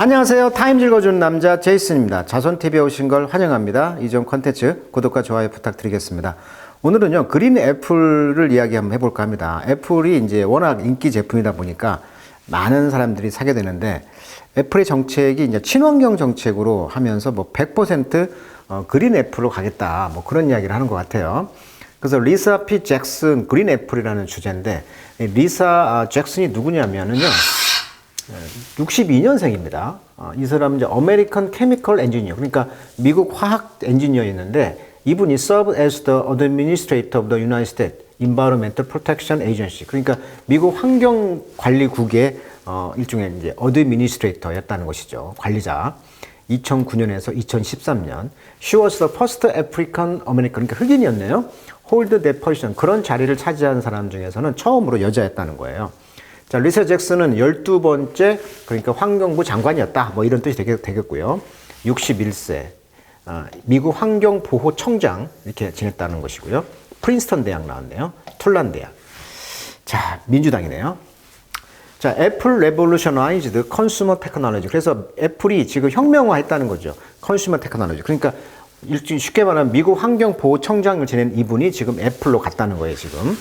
안녕하세요. 타임 읽어주는 남자 제이슨입니다. 자손TV에 오신 걸 환영합니다. 이전 컨텐츠 구독과 좋아요 부탁드리겠습니다. 오늘은요, 그린 애플을 이야기 한번 해볼까 합니다. 애플이 이제 워낙 인기 제품이다 보니까 많은 사람들이 사게 되는데 애플의 정책이 이제 친환경 정책으로 하면서 뭐 100% 어, 그린 애플로 가겠다. 뭐 그런 이야기를 하는 것 같아요. 그래서 리사 피 잭슨 그린 애플이라는 주제인데 이 리사 아, 잭슨이 누구냐면은요. 62년생입니다. 어, 이 사람은 이제 어메리칸 케미컬 엔지니어, 그러니까 미국 화학 엔지니어였는데 이분이 served as the administrator of the United States Environmental Protection Agency. 그러니까 미국 환경관리국의 어, 일종의 이제 어드미니스트레이터였다는 것이죠. 관리자. 2009년에서 2013년. She was the first African American, 그러니까 흑인이었네요. that position. 그런 자리를 차지한 사람 중에서는 처음으로 여자였다는 거예요. 자, 리사 잭슨은 12번째, 그러니까 환경부 장관이었다. 뭐 이런 뜻이 되겠, 되겠고요. 61세. 아, 미국 환경보호청장 이렇게 지냈다는 것이고요. 프린스턴 대학 나왔네요. 툴란 대학. 자, 민주당이네요. 자, 애플 레볼루셔나이즈드 컨슈머 테크놀로지. 그래서 애플이 지금 혁명화했다는 거죠. 컨슈머 테크놀로지. 그러니까 쉽게 말하면 미국 환경보호청장을 지낸 이분이 지금 애플로 갔다는 거예요, 지금.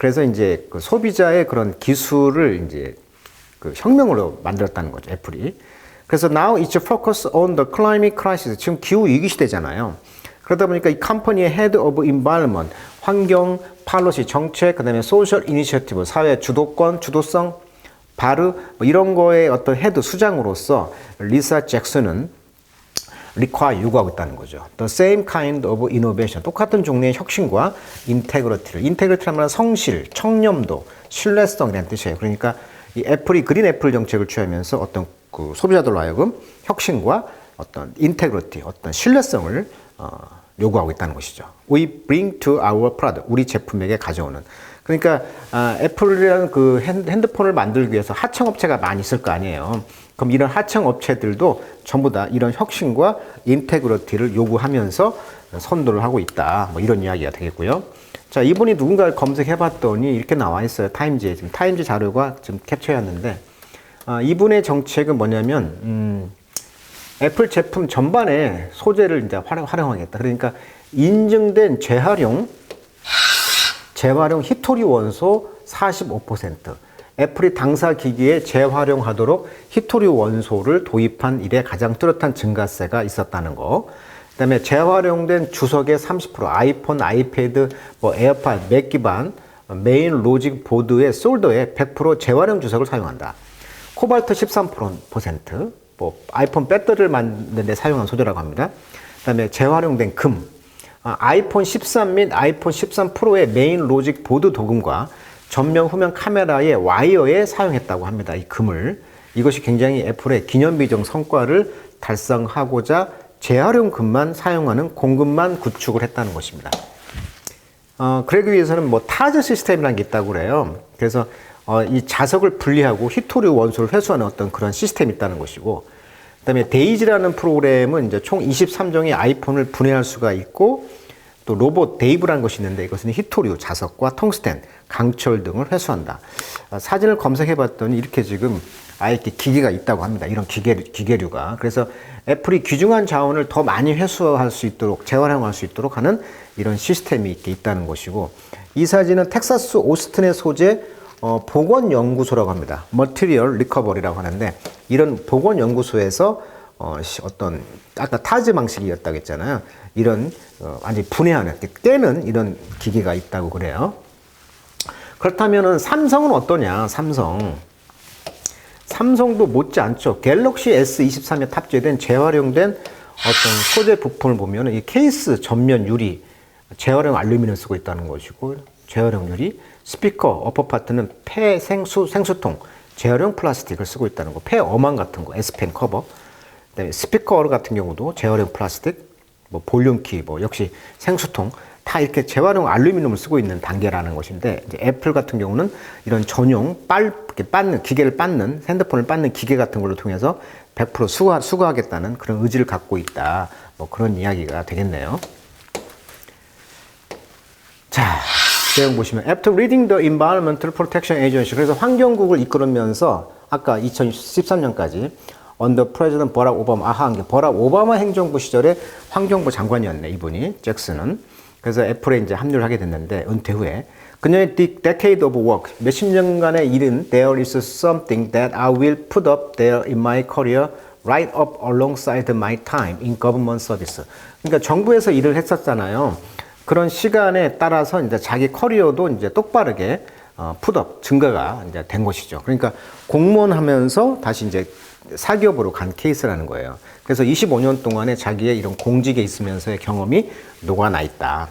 그래서 이제 그 소비자의 그런 기술을 이제 그 혁명으로 만들었다는 거죠, 애플이. 그래서 now it's focus on the climate crisis. 지금 기후 위기 시대잖아요. 그러다 보니까 이 컴퍼니의 head of environment, 환경, 팔로시, 정책, 그 다음에 social initiative, 사회 주도권, 주도성, 바르 뭐 이런 거에 어떤 헤드 수장으로서 리사 잭슨은 리콰 요구하고 있다는 거죠. The same kind of innovation. 똑같은 종류의 혁신과 인테그리티를. 인테그리티라는 성실, 청렴도, 신뢰성이라는 뜻이에요. 그러니까 이 애플이 그린 애플 정책을 취하면서 어떤 그 소비자들로 하여금 혁신과 어떤 인테그리티, 어떤 신뢰성을 어, 요구하고 있다는 것이죠. We bring to our product. 우리 제품에게 가져오는. 그러니까 아, 애플이라는 그 핸- 핸드폰을 만들기 위해서 하청업체가 많이 있을 거 아니에요. 그럼 이런 하청업체들도 전부 다 이런 혁신과 인테그리티를 요구하면서 선도를 하고 있다. 뭐 이런 이야기가 되겠고요. 자, 이분이 누군가를 검색해봤더니 이렇게 나와 있어요. 타임지에 지금 타임지 자료가 지금 캡처해왔는데 아, 이분의 정책은 뭐냐면 음, 애플 제품 전반에 소재를 이제 활용, 활용하겠다. 그러니까 인증된 재활용 재활용 히토리 원소 45%. 애플이 당사 기기에 재활용하도록 히토리 원소를 도입한 이래 가장 뚜렷한 증가세가 있었다는 거. 그다음에 재활용된 주석의 30%, 아이폰, 아이패드, 뭐 에어팟, 맥 기반 메인 로직 보드의 솔더에 100% 재활용 주석을 사용한다. 코발트 13%, 뭐 아이폰 배터리를 만드는 데 사용한 소재라고 합니다. 그다음에 재활용된 금, 아, 아이폰 13 및 아이폰 13 프로의 메인 로직 보드 도금과 전면 후면 카메라의 와이어에 사용했다고 합니다. 이 금을. 이것이 굉장히 애플의 기념비적 성과를 달성하고자 재활용 금만 사용하는 공급만 구축을 했다는 것입니다. 어, 그러기 위해서는 뭐 타즈 시스템이라는 게 있다고 그래요. 그래서 어, 이 자석을 분리하고 히토리 원소를 회수하는 어떤 그런 시스템이 있다는 것이고, 그다음에 데이지라는 프로그램은 이제 총 23종의 아이폰을 분해할 수가 있고, 또 로봇 데이브라는 것이 있는데 이것은 히토류, 자석과 텅스텐, 강철 등을 회수한다. 아, 사진을 검색해 봤더니 이렇게 지금 아예 이렇게 기계가 있다고 합니다. 이런 기계, 기계류가. 그래서 애플이 귀중한 자원을 더 많이 회수할 수 있도록, 재활용할 수 있도록 하는 이런 시스템이 있다는 것이고, 이 사진은 텍사스 오스틴의 소재 어, 보건연구소라고 합니다. Material Recovery라고 하는데, 이런 보건연구소에서 어, 시- 어떤 아까 타즈 방식이었다고 했잖아요. 이런 어, 완전히 분해하는 떼는 이런 기계가 있다고 그래요. 그렇다면은 삼성은 어떠냐? 삼성. 삼성도 못지않죠. 갤럭시 S23에 탑재된 재활용된 어떤 소재 부품을 보면 이 케이스 전면 유리, 재활용 알루미늄을 쓰고 있다는 것이고 재활용 유리, 스피커 어퍼 파트는 폐 생수 생수통, 재활용 플라스틱을 쓰고 있다는 거, 폐 어망 같은 거, S펜 커버. 그다음에 스피커 같은 경우도 재활용 플라스틱, 뭐 볼륨키, 뭐 역시 생수통 다 이렇게 재활용 알루미늄을 쓰고 있는 단계라는 것인데 이제 애플 같은 경우는 이런 전용 빨 빻는 기계를 빻는 핸드폰을 빻는 기계 같은 걸로 통해서 100% 수거 수거하겠다는 그런 의지를 갖고 있다. 뭐 그런 이야기가 되겠네요. 자, 내용 보시면 After reading the Environmental Protection Agency 그래서 환경국을 이끌으면서 아까 2013년까지 언더 프레지던트 버락 오바마 아하 게 버락 오바마 행정부 시절에 환경부 장관이었네 이분이 잭슨은 그래서 애플에 이제 합류를 하게 됐는데 은퇴 후에 그녀의 decade of work 몇십 년간의 일은 there is something that I will put up there in my career right up alongside my time in government service. 그러니까 정부에서 일을 했었잖아요. 그런 시간에 따라서 이제 자기 커리어도 이제 똑바르게 어, 풋업 증가가 이제 된 것이죠. 그러니까 공무원 하면서 다시 이제 사기업으로 간 케이스라는 거예요. 그래서 25년 동안에 자기의 이런 공직에 있으면서의 경험이 녹아나 있다.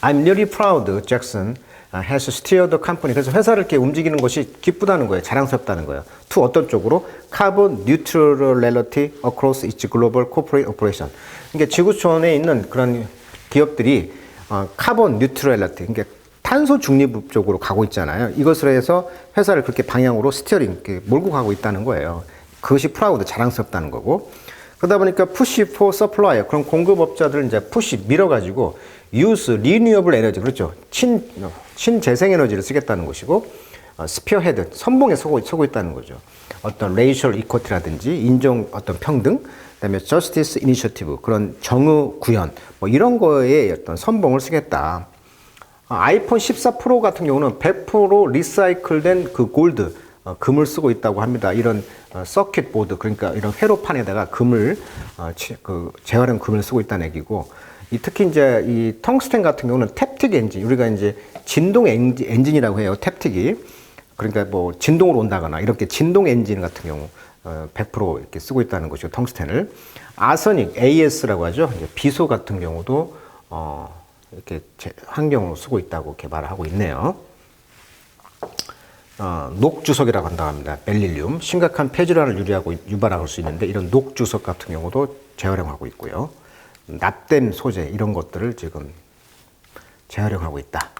I'm really proud, Jackson has steered the company. 그래서 회사를 이렇게 움직이는 것이 기쁘다는 거예요. 자랑스럽다는 거예요. to 어떤 쪽으로? carbon neutrality across its global corporate operation. 그러니까 지구촌에 있는 그런 기업들이 어, 카본 뉴트럴리티, 그러니까 탄소 중립 쪽으로 가고 있잖아요. 이것을 해서 회사를 그렇게 방향으로 스티어링 몰고 가고 있다는 거예요. 그것이 프라우드 자랑스럽다는 거고. 그러다 보니까 푸시 포 서플라이어 그런 공급업자들을 이제 푸시 밀어가지고 유스 리뉴어블 에너지 그렇죠 친 친재생 에너지를 쓰겠다는 것이고 어, 스피어 헤드 선봉에 서고, 서고 있다는 거죠 어떤 레이셜 이코티라든지 인종 어떤 평등 그다음에 저스티스 이니셔티브 그런 정의 구현 뭐 이런 거에 어떤 선봉을 쓰겠다 어, 아이폰 14 프로 같은 경우는 100% 리사이클된 그 골드 어, 금을 쓰고 있다고 합니다. 이런 어, 서킷 보드 그러니까 이런 회로판에다가 금을 어, 치, 그 재활용 금을 쓰고 있다는 얘기고 이 특히 이제 이 텅스텐 같은 경우는 탭틱 엔진 우리가 이제 진동 엔진, 엔진이라고 해요. 탭틱이 그러니까 뭐 진동으로 온다거나 이렇게 진동 엔진 같은 경우 어, 100% 이렇게 쓰고 있다는 것이고 텅스텐을 아서닉 AS라고 하죠. 비소 같은 경우도 어, 이렇게 제, 환경으로 쓰고 있다고 개발을 하고 있네요. 어, 녹주석이라고 한다고 합니다. 벨릴륨. 심각한 폐질환을 유리하고 유발할 수 있는데 이런 녹주석 같은 경우도 재활용하고 있고요. 납된 소재 이런 것들을 지금 재활용하고 있다.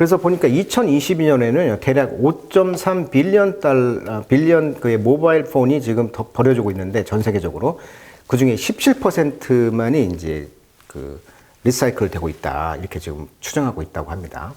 그래서 보니까 2022년에는 대략 5.3 빌리언 달 빌리언 그의 모바일 폰이 지금 더 버려지고 있는데 전 세계적으로 그 중에 17%만이 이제 그 리사이클 되고 있다 이렇게 지금 추정하고 있다고 합니다.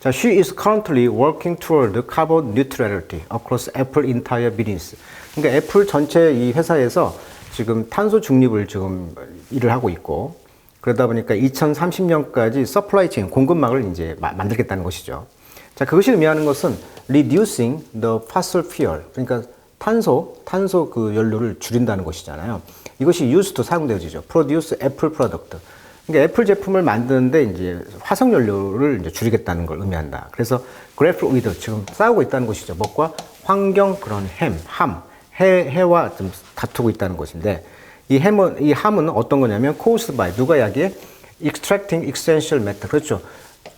자, she is currently working toward carbon neutrality across Apple entire business. 그러니까 애플 전체 이 회사에서 지금 탄소 중립을 지금 일을 하고 있고 그러다 보니까 2030년까지 서플라이 체인 공급망을 이제 마, 만들겠다는 것이죠. 자, 그것이 의미하는 것은 reducing the fossil fuel. 그러니까 탄소, 탄소 그 연료를 줄인다는 것이잖아요. 이것이 used 사용되어지죠. produce Apple product. 그러니까 애플 제품을 만드는데 이제 화석 연료를 이제 줄이겠다는 걸 의미한다. 그래서 그래프 위드 지금 싸우고 있다는 것이죠. 뭐과 환경 그런 햄, 함, 해, 해와 좀 다투고 있다는 것인데 이 햄은 이 함은 어떤 거냐면 caused by 누가 야기에 extracting essential metal 그렇죠.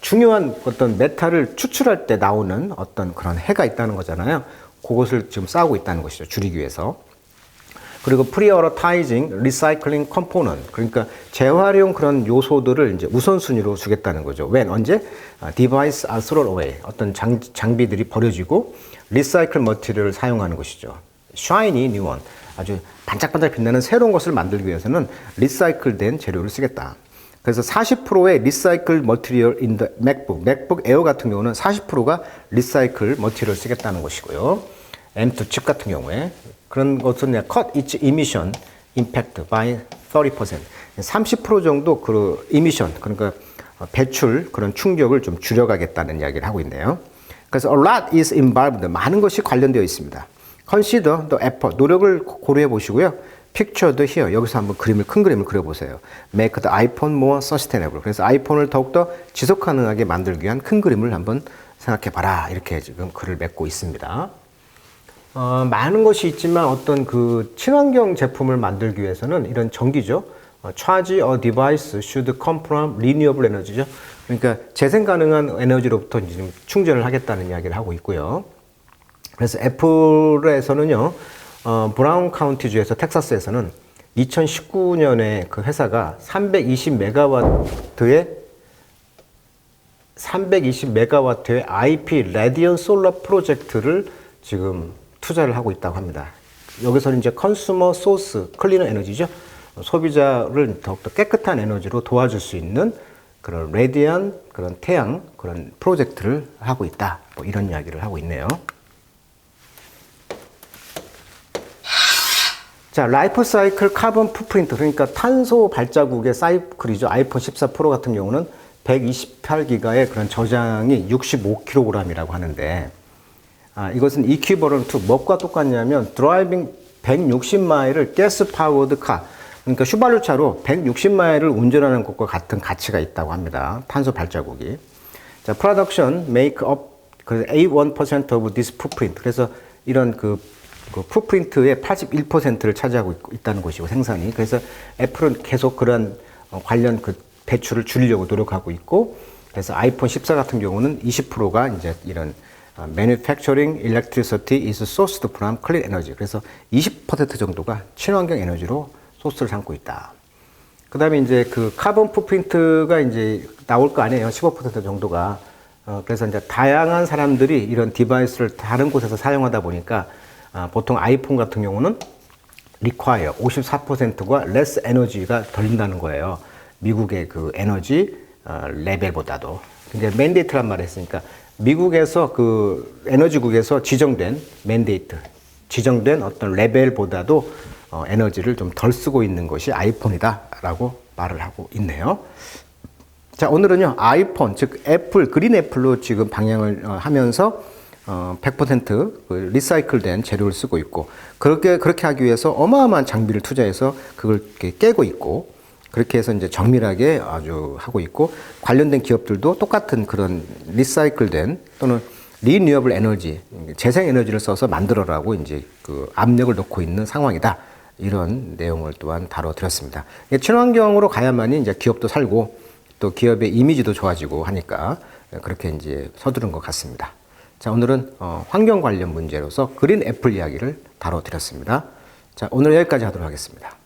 중요한 어떤 메탈을 추출할 때 나오는 어떤 그런 해가 있다는 거잖아요. 그것을 지금 싸우고 있다는 것이죠. 줄이기 위해서. 그리고 프리어러타이징 리사이클링 컴포넌트 그러니까 재활용 그런 요소들을 이제 우선순위로 주겠다는 거죠. 웬 언제 아 thrown away 어떤 장, 장비들이 버려지고 리사이클 머티리얼을 사용하는 것이죠. 샤이니 뉴원 아주 반짝반짝 빛나는 새로운 것을 만들기 위해서는 리사이클된 재료를 쓰겠다. 그래서 40%의 리사이클 머티리얼 인더 맥북, 맥북 에어 같은 경우는 40%가 리사이클 머티리얼 쓰겠다는 것이고요. M2 칩 같은 경우에 그런 것은 cut its emission impact by 30%. 30% 정도 그 emission 그러니까 배출 그런 충격을 좀 줄여가겠다는 이야기를 하고 있네요. 그래서 a lot is involved. 많은 것이 관련되어 있습니다. Consider the effort. 노력을 고려해 보시고요. Picture the here. 여기서 한번 그림을 큰 그림을 그려 보세요. Make the iPhone more sustainable. 그래서 아이폰을 더욱더 지속 가능하게 만들기 위한 큰 그림을 한번 생각해 봐라. 이렇게 지금 글을 맺고 있습니다. 어, 많은 것이 있지만 어떤 그 친환경 제품을 만들기 위해서는 이런 전기죠. 어, charge a device should come from renewable energy죠. 그러니까 재생 가능한 에너지로부터 지금 충전을 하겠다는 이야기를 하고 있고요. 그래서 애플에서는요, 어, 브라운 카운티주에서 텍사스에서는 2019년에 그 회사가 320메가와트의 320메가와트의 IP 레디언 솔라 프로젝트를 지금 투자를 하고 있다고 합니다. 여기서는 이제 컨슈머 소스 클리너 에너지죠. 소비자를 더욱더 깨끗한 에너지로 도와줄 수 있는 그런 레디안 그런 태양 그런 프로젝트를 하고 있다. 뭐 이런 이야기를 하고 있네요. 자, 라이프 사이클 카본 풋프린트 그러니까 탄소 발자국의 사이클이죠. 아이폰 14 프로 같은 경우는 128기가의 그런 저장이 65kg이라고 하는데 아, 이것은 to 뭐과 똑같냐면 드라이빙 160마일을 가스 파워드 카 그러니까 휘발유 차로 160마일을 운전하는 것과 같은 가치가 있다고 합니다. 탄소 발자국이. 자, make up 그81% of this footprint. 그래서 이런 그, 그 풋프린트의 81%를 차지하고 있, 있다는 것이고 생산이. 그래서 애플은 계속 그런 어, 관련 그 배출을 줄이려고 노력하고 있고 그래서 아이폰 14 같은 경우는 20%가 이제 이런 어, manufacturing electricity is sourced from clean energy. 그래서 20% 정도가 친환경 에너지로 소스를 삼고 있다. 그 다음에 이제 그 카본 풋프린트가 이제 나올 거 아니에요. 15% 정도가. 어, 그래서 이제 다양한 사람들이 이런 디바이스를 다른 곳에서 사용하다 보니까 아, 보통 아이폰 같은 경우는 require 54%가 less 에너지가 덜린다는 거예요. 미국의 그 에너지 어, 레벨보다도. 근데 맨데이트란 말을 했으니까 미국에서 그 에너지국에서 지정된 맨데이트, 지정된 어떤 레벨보다도 어, 에너지를 좀 덜 쓰고 있는 것이 아이폰이다라고 말을 하고 있네요. 자, 오늘은요, 아이폰, 즉, 애플, 그린 애플로 지금 방향을 어, 하면서 어, 100%그 리사이클된 재료를 쓰고 있고, 그렇게, 그렇게 하기 위해서 어마어마한 장비를 투자해서 그걸 깨고 있고, 그렇게 해서 이제 정밀하게 아주 하고 있고, 관련된 기업들도 똑같은 그런 리사이클된 또는 리뉴어블 에너지, 재생 에너지를 써서 만들어라고 이제 그 압력을 놓고 있는 상황이다. 이런 내용을 또한 다뤄드렸습니다. 친환경으로 가야만이 이제 기업도 살고 또 기업의 이미지도 좋아지고 하니까 그렇게 이제 서두른 것 같습니다. 자, 오늘은 어, 환경 관련 문제로서 그린 애플 이야기를 다뤄드렸습니다. 자, 오늘 여기까지 하도록 하겠습니다.